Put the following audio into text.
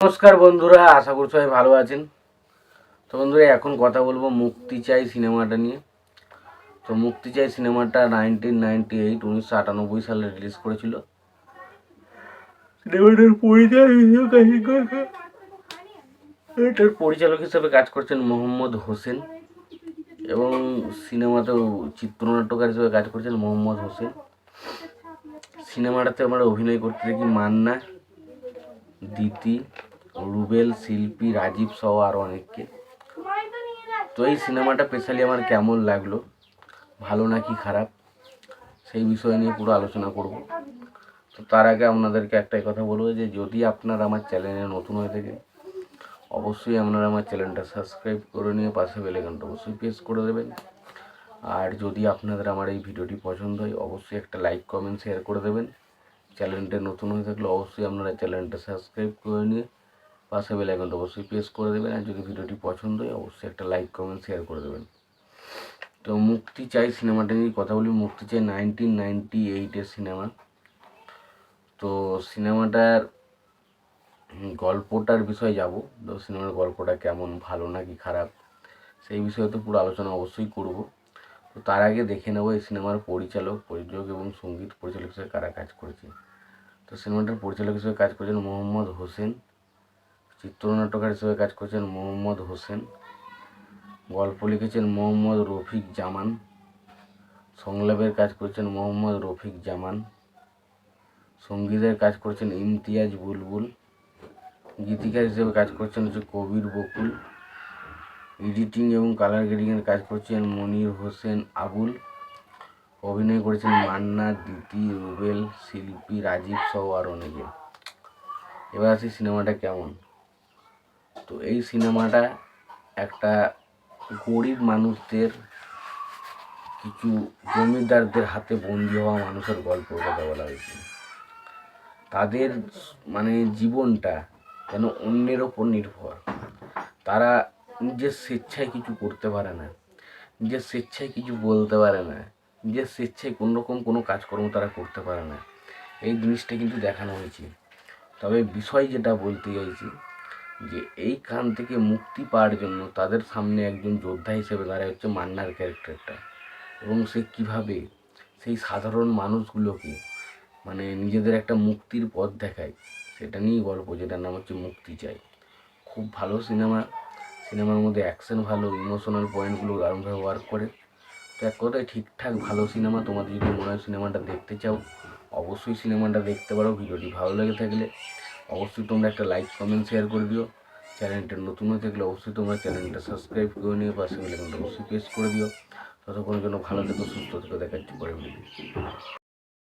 নমস্কার বন্ধুরা আশা করছি সবাই ভালো আছেন। তো বন্ধুরা এখন কথা বলব মুক্তি চাই সিনেমাটা নিয়ে। তো মুক্তি চাই সিনেমাটা নাইনটিন নাইনটি এইট উনিশশো আটানব্বই সালে রিলিজ করেছিল। সিনেমাটার পরিচালক হিসেবে এটার পরিচালক হিসেবে কাজ করছেন মোহাম্মদ হোসেন। এবং সিনেমাতেও চিত্রনাট্যকার হিসেবে কাজ করছেন মোহাম্মদ হোসেন। সিনেমাটাতে আমরা অভিনয় করতে দেখি মান্না দিতি রুবেল, শিল্পী, রাজীব সহ আরও অনেককে। তো এই সিনেমাটা স্পেশালি আমার কেমন লাগল? ভালো নাকি খারাপ? সেই বিষয় নিয়ে পুরো আলোচনা করব। তো তার আগে আপনাদেরকে একটাই কথা বলব যে, যদি আপনারা আমার চ্যানেলে নতুন হয়ে থাকে অবশ্যই আপনারা আমার চ্যানেলটা সাবস্ক্রাইব করে নিয়ে পাশে বেলেগানটা অবশ্যই প্রেস করে দেবেন। আর যদি আপনাদের আমার এই ভিডিওটি পছন্দ হয়, অবশ্যই একটা লাইক কমেন্ট শেয়ার করে দেবেন। চ্যানেলটা নতুন হয়ে থাকলে অবশ্যই আপনারা চ্যানেলটা সাবস্ক্রাইব করে নিয়ে পাশে বেল আইকনটা অবশ্যই প্রেস করে দেবেন আর যদি ভিডিওটি পছন্দ হয়, অবশ্যই একটা লাইক কমেন্ট শেয়ার করে দেবেন। তো মুক্তি চাই সিনেমাটা নিয়ে কথা বলি, মুক্তি চাই নাইনটিন নাইনটি এইটের সিনেমা তো সিনেমাটার গল্পটার বিষয়ে যাব। তো সিনেমার গল্পটা কেমন, ভালো নাকি খারাপ, সেই বিষয়ে তো পুরো আলোচনা অবশ্যই করব। তো তার আগে দেখে নেব এই সিনেমার পরিচালক, প্রযোজক এবং সংগীত পরিচালক হিসেবে কারা কাজ করেছে তো সিনেমাটার পরিচালক হিসেবে কাজ করেছেন মোহাম্মদ হোসেন। চিত্রনাট্যকার হিসেবে কাজ করেছেন মোহাম্মদ হোসেন। গল্প লিখেছেন মোহাম্মদ রফিক জামান। সংলাপের কাজ করেছেন মোহাম্মদ রফিক জামান। সঙ্গীতের কাজ করেছেন ইমতিয়াজ বুলবুল। গীতিকার হিসেবে কাজ করছেন হচ্ছে কবির বকুল। এডিটিং এবং কালার গ্রেডিংয়ের কাজ করছেন মনির হোসেন আবুল। অভিনয় করেছেন মান্না, দিতি, রুবেল, শিল্পী, রাজীব সহ আর অনেকে। এবার আসি সিনেমাটা কেমন? তো এই সিনেমাটা একটা গরিব মানুষদের, কিছু জমিদারদের হাতে বন্দি হওয়া মানুষের গল্প কথা বলা হয়েছে। তাদের মানে জীবনটা যেন অন্যের ওপর নির্ভর। তারা নিজের স্বেচ্ছায় কিছু করতে পারে না, নিজের স্বেচ্ছায় কিছু বলতে পারে না, নিজের স্বেচ্ছায় কোনো রকম কোনো কাজকর্ম তারা করতে পারে না। এই জিনিসটা কিন্তু দেখানো হয়েছে। তবে বিষয় যেটা বলতে চাইছি যে এইখান থেকে মুক্তি পাওয়ার জন্য তাদের সামনে একজন যোদ্ধা হিসেবে দাঁড়ায় হচ্ছে মান্নার ক্যারেক্টারটা। এবং সে কীভাবে সেই সাধারণ মানুষগুলোকে মানে নিজেদের একটা মুক্তির পথ দেখায়, সেটা নিয়েই গল্প, যেটার নাম হচ্ছে মুক্তি চাই। খুব ভালো সিনেমা, সিনেমার মধ্যে অ্যাকশন ভালো, ইমোশনাল পয়েন্টগুলো দারুণভাবে ওয়ার্ক করে। তো এক কথায় ঠিকঠাক ভালো সিনেমা, তোমাদের যদি মনে হয় সিনেমাটা দেখতে চাও, অবশ্যই সিনেমাটা দেখতে পারো, ভিডিওটি ভালো লেগে থাকলে অবশ্যই তোমরা একটা লাইক কমেন্ট শেয়ার করে দিও। চ্যানেলটা নতুন হয়ে থাকলে অবশ্যই তোমরা চ্যানেলটা সাবস্ক্রাইব করে নিয়ে পাশে বেলাইকনটা অবশ্যই প্রেস করে দিও। ততক্ষণের জন্য ভালো থেকো, সুস্থ থেকে, দেখাচ্ছি পরে